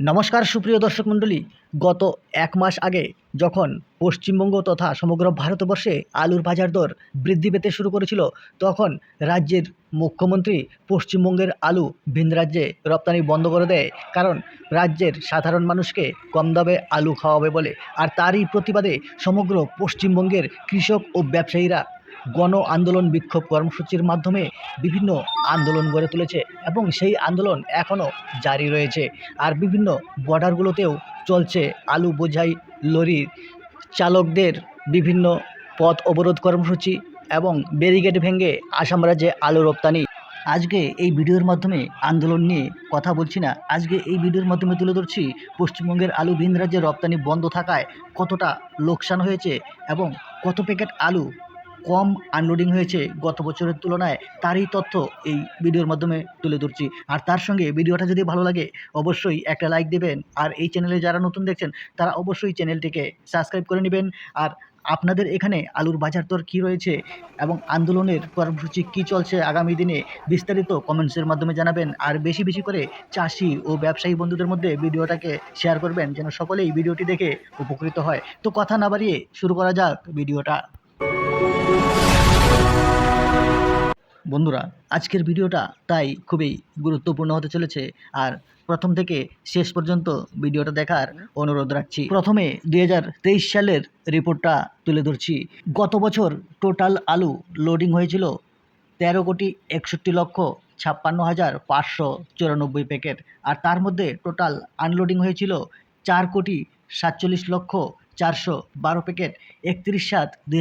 নমস্কার সুপ্রিয় দর্শক মণ্ডলী। গত এক মাস আগে যখন পশ্চিমবঙ্গ তথা সমগ্র ভারতবর্ষে আলুর বাজার দর বৃদ্ধি পেতে শুরু করেছিল, তখন রাজ্যের মুখ্যমন্ত্রী পশ্চিমবঙ্গের আলু ভিন রাজ্যে রপ্তানি বন্ধ করে দেয়। কারণ রাজ্যের সাধারণ মানুষকে কম দামে আলু খাওয়াবে বলে। আর তারই প্রতিবাদে সমগ্র পশ্চিমবঙ্গের কৃষক ও ব্যবসায়ীরা গণ আন্দোলন বিক্ষোভ কর্মসূচির মাধ্যমে বিভিন্ন আন্দোলন গড়ে তুলেছে এবং সেই আন্দোলন এখনও জারি রয়েছে। আর বিভিন্ন বর্ডারগুলোতেও চলছে আলু বোঝাই লরির। চালকদের বিভিন্ন পথ অবরোধ কর্মসূচি এবং ব্যারিকেড ভেঙে আসাম রাজ্যে আলু রপ্তানি। আজকে এই ভিডিওর মাধ্যমে আন্দোলন নিয়ে কথা বলছি না। আজকে এই ভিডিওর মাধ্যমে তুলে ধরছি, পশ্চিমবঙ্গের আলু ভিন রাজ্যে রপ্তানি বন্ধ থাকায় কতটা লোকসান হয়েছে এবং কত প্যাকেট আলু কম আনলোডিং হয়েছে গত বছরের তুলনায়, তারই তথ্য এই ভিডিওর মাধ্যমে তুলে ধরছি। আর তার সঙ্গে ভিডিওটা যদি ভালো লাগে, অবশ্যই একটা লাইক দেবেন। আর এই চ্যানেলে যারা নতুন দেখছেন, তারা অবশ্যই চ্যানেলটিকে সাবস্ক্রাইব করে নেবেন। আর আপনাদের এখানে আলুর বাজার দর কী রয়েছে এবং আন্দোলনের কর্মসূচি কী চলছে আগামী দিনে, বিস্তারিত কমেন্টসের মাধ্যমে জানাবেন। আর বেশি বেশি করে চাষি ও ব্যবসায়ী বন্ধুদের মধ্যে ভিডিওটাকে শেয়ার করবেন, যেন সকলেই ভিডিওটি দেখে উপকৃত হয়। তো কথা না বাড়িয়ে শুরু করা যাক ভিডিওটা। বন্ধুরা, আজকের ভিডিওটা তাই খুবই গুরুত্বপূর্ণ হতে চলেছে আর প্রথম থেকে শেষ পর্যন্ত ভিডিওটা দেখার অনুরোধ রাখছি। প্রথমে দুই হাজার তেইশ সালের রিপোর্টটা তুলে ধরছি। গত বছর টোটাল আলু লোডিং হয়েছিল তেরো কোটি একষট্টি লক্ষ ছাপ্পান্ন হাজার পাঁচশো চুরানব্বই প্যাকেট। আর তার মধ্যে টোটাল আনলোডিং হয়েছিল চার কোটি সাতচল্লিশ লক্ষ চারশো বারো প্যাকেট একত্রিশ সাত দুই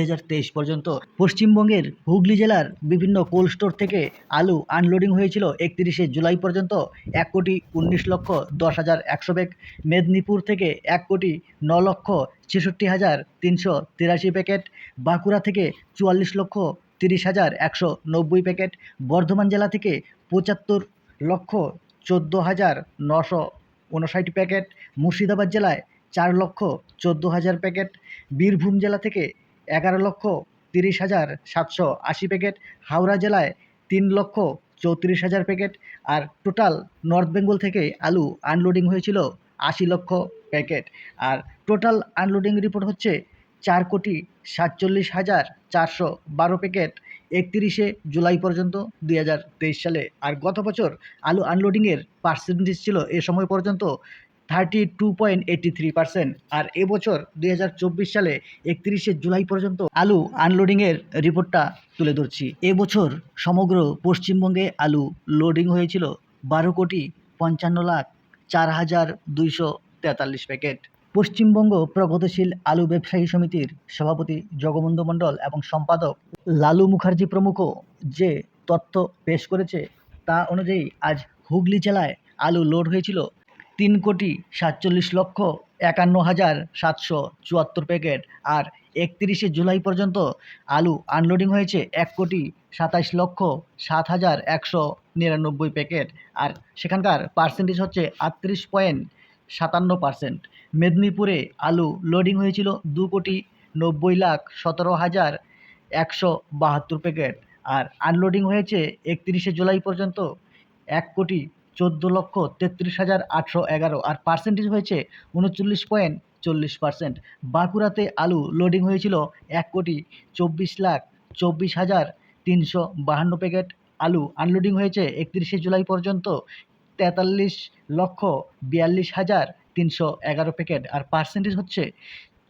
পর্যন্ত। পশ্চিমবঙ্গের হুগলি জেলার বিভিন্ন কোল্ড স্টোর থেকে আলু আনলোডিং হয়েছিল একত্রিশে জুলাই পর্যন্ত। এক কোটি উনিশ লক্ষ দশ হাজার একশো ব্যাগ। মেদিনীপুর থেকে এক কোটি ন লক্ষ ছেষট্টি হাজার তিনশো তিরাশি প্যাকেট। বাঁকুড়া থেকে চুয়াল্লিশ লক্ষ তিরিশ হাজার একশো নব্বই প্যাকেট। বর্ধমান জেলা থেকে পঁচাত্তর লক্ষ চোদ্দ হাজার নশো উনষাট প্যাকেট। মুর্শিদাবাদ জেলায় চার লক্ষ চোদ্দ হাজার প্যাকেট, বীরভূম জেলা থেকে এগারো লক্ষ তিরিশ হাজার সাতশো আশি প্যাকেট, হাওড়া জেলায় তিন লক্ষ চৌত্রিশ হাজার প্যাকেট আর টোটাল নর্থ বেঙ্গল থেকে আলু আনলোডিং হয়েছিল আশি লক্ষ প্যাকেট। আর টোটাল আনলোডিং রিপোর্ট হচ্ছে চার কোটি সাতচল্লিশ হাজার চারশো বারো প্যাকেট একত্রিশে জুলাই পর্যন্ত দুই হাজার তেইশ সালে। আর গত বছর আলু আনলোডিংয়ের পার্সেন্টেজ ছিল এ সময় পর্যন্ত thirty two point eighty three percent আর এবছর দুই হাজার চব্বিশ সালে একত্রিশে জুলাই পর্যন্ত আলু আনলোডিংয়ের রিপোর্টটা তুলে ধরছি। এবছর সমগ্র পশ্চিমবঙ্গে আলু লোডিং হয়েছিল বারো কোটি পঞ্চান্ন লাখ চার হাজার দুইশো তেতাল্লিশ প্যাকেট। পশ্চিমবঙ্গ প্রগতিশীল আলু ব্যবসায়ী সমিতির সভাপতি জগবন্ধু মণ্ডল এবং সম্পাদক লালু মুখার্জি প্রমুখ যে তথ্য পেশ করেছে তা অনুযায়ী আজ হুগলি জেলায় আলু লোড হয়েছিল তিন কোটি সাতচল্লিশ লক্ষ একান্ন হাজার সাতশো চুয়াত্তর প্যাকেট। আর একত্রিশে জুলাই পর্যন্ত আলু আনলোডিং হয়েছে এক কোটি সাতাশ লক্ষ সাত হাজার একশো নিরানব্বই প্যাকেট। আর সেখানকার পার্সেন্টেজ হচ্ছে আটত্রিশ পয়েন্ট সাতান্ন পার্সেন্ট মেদিনীপুরে আলু লোডিং হয়েছিল দু কোটি নব্বই লাখ সতেরো হাজার একশো বাহাত্তর প্যাকেট। আর আনলোডিং হয়েছে একত্রিশে জুলাই পর্যন্ত এক কোটি চোদ্দ লক্ষ তেত্রিশ হাজার আটশো এগারো আর পার্সেন্টেজ হয়েছে উনচল্লিশ পয়েন্ট চল্লিশ পার্সেন্ট বাঁকুড়াতে আলু লোডিং হয়েছিল এক কোটি চব্বিশ লাখ চব্বিশ হাজার তিনশো বাহান্ন প্যাকেট। আলু আনলোডিং হয়েছে একত্রিশে জুলাই পর্যন্ত তেতাল্লিশ লক্ষ বিয়াল্লিশ হাজার তিনশো এগারো প্যাকেট আর পার্সেন্টেজ হচ্ছে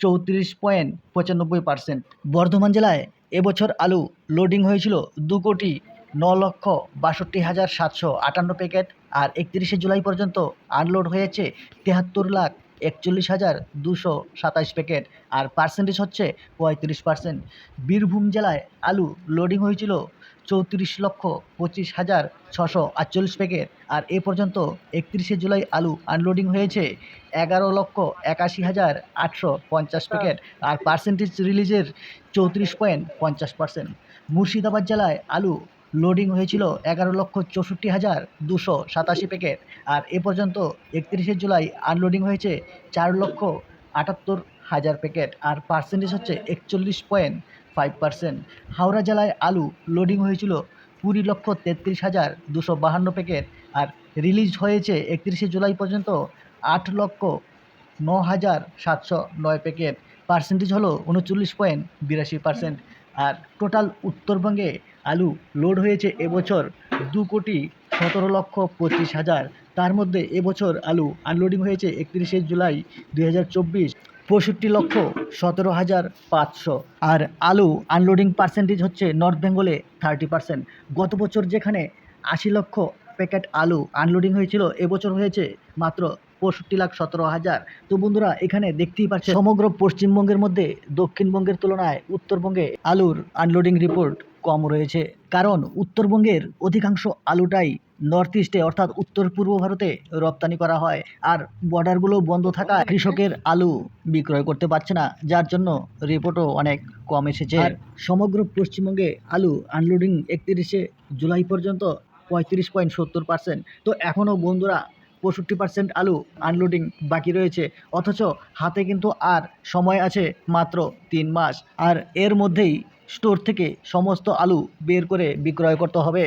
চৌত্রিশ পয়েন্ট পঁচানব্বই পার্সেন্ট বর্ধমান জেলায় এবছর আলু লোডিং হয়েছিল দু কোটি ন লক্ষ বাষট্টি হাজার সাতশো আটান্ন প্যাকেট। আর একত্রিশে জুলাই পর্যন্ত আনলোড হয়েছে তেহাত্তর লাখ একচল্লিশ হাজার দুশো সাতাশ প্যাকেট, আর পার্সেন্টেজ হচ্ছে পঁয়ত্রিশ পার্সেন্ট। বীরভূম জেলায় আলু লোডিং হয়েছিল চৌত্রিশ লক্ষ পঁচিশ হাজার ছশো আটচল্লিশ প্যাকেট, আর এ পর্যন্ত একত্রিশে জুলাই আলু আনলোডিং হয়েছে এগারো লক্ষ একাশি হাজার আটশো পঞ্চাশ প্যাকেট, আর পার্সেন্টেজ রিলিজের চৌত্রিশ পয়েন্ট পঞ্চাশ পার্সেন্ট। মুর্শিদাবাদ জেলায় আলু লোডিং হয়েছিল এগারো লক্ষ চৌষট্টি হাজার দুশো সাতাশি প্যাকেট। আর এ পর্যন্ত একত্রিশে জুলাই আনলোডিং হয়েছে চার লক্ষ আটাত্তর হাজার প্যাকেট, আর পার্সেন্টেজ হচ্ছে একচল্লিশ পয়েন্ট ফাইভ পার্সেন্ট। হাওড়া জেলায় আলু লোডিং হয়েছিল কুড়ি লক্ষ তেত্রিশ হাজার দুশো বাহান্ন প্যাকেট, আর রিলিজ হয়েছে একত্রিশে জুলাই পর্যন্ত আট লক্ষ ন হাজার সাতশো নয় প্যাকেট। পার্সেন্টেজ হলো উনচল্লিশ পয়েন্ট বিরাশি পার্সেন্ট। আর টোটাল উত্তরবঙ্গে আলু লোড হয়েছে এবছর দু কোটি সতেরো লক্ষ পঁচিশ হাজার। তার মধ্যে এবছর আলু আনলোডিং হয়েছে একত্রিশে জুলাই দুই হাজার চব্বিশ, পঁয়ষট্টি লক্ষ সতেরো হাজার পাঁচশো। আর আলু আনলোডিং পার্সেন্টেজ হচ্ছে নর্থ বেঙ্গলে থার্টি পার্সেন্ট গত বছর যেখানে আশি লক্ষ প্যাকেট আলু আনলোডিং হয়েছিল, এবছর হয়েছে মাত্র পঁয়ষট্টি লাখ সতেরো হাজার। তো বন্ধুরা, এখানে দেখতেই পাচ্ছেন, সমগ্র পশ্চিমবঙ্গের মধ্যে দক্ষিণবঙ্গের তুলনায় উত্তরবঙ্গে আলুর আনলোডিং রিপোর্ট কম রয়েছে। কারণ উত্তরবঙ্গের অধিকাংশ আলুটাই নর্থ ইস্টে অর্থাৎ উত্তর পূর্ব ভারতে রপ্তানি করা হয়। আর বর্ডারগুলো বন্ধ থাকায় কৃষকের আলু বিক্রয় করতে পারছে না, যার জন্য রিপোর্টও অনেক কম এসেছে। আর সমগ্র পশ্চিমবঙ্গে আলু আনলোডিং একত্রিশে জুলাই পর্যন্ত পঁয়ত্রিশ পয়েন্ট সত্তর পার্সেন্ট তো এখনও বন্ধুরা পঁয়ষট্টি পার্সেন্ট আলু আনলোডিং বাকি রয়েছে। অথচ হাতে কিন্তু আর সময় আছে মাত্র তিন মাস। আর এর মধ্যেই স্টোর থেকে সমস্ত আলু বের করে বিক্রয় করতে হবে।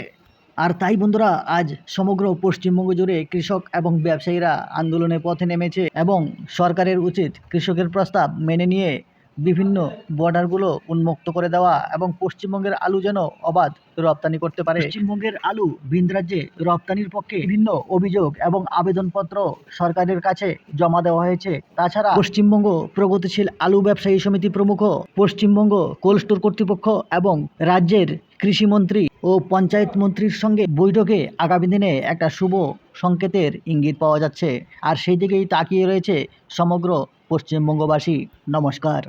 আর তাই বন্ধুরা, আজ সমগ্র পশ্চিমবঙ্গ জুড়ে কৃষক এবং ব্যবসায়ীরা আন্দোলনের পথে নেমেছে এবং সরকারের উচিত কৃষকের প্রস্তাব মেনে নিয়ে বিভিন্ন বর্ডারগুলো উন্মুক্ত করে দেওয়া এবং পশ্চিমবঙ্গের আলু যেন অবাধ রপ্তানি করতে পারে। পশ্চিমবঙ্গের আলু ভিন রাজ্যে রপ্তানির পক্ষে বিভিন্ন অভিযোগ এবং আবেদনপত্র সরকারের কাছে জমা দেওয়া হয়েছে। তাছাড়া পশ্চিমবঙ্গ প্রগতিশীল আলু ব্যবসায়ী সমিতি প্রমুখ পশ্চিমবঙ্গ কোল্ড স্টোর কর্তৃপক্ষ এবং রাজ্যের কৃষিমন্ত্রী ও পঞ্চায়েত মন্ত্রীর সঙ্গে বৈঠকে আগামী দিনে একটা শুভ সংকেতের ইঙ্গিত পাওয়া যাচ্ছে। আর সেই দিকেই তাকিয়ে রয়েছে সমগ্র পশ্চিমবঙ্গবাসী। নমস্কার।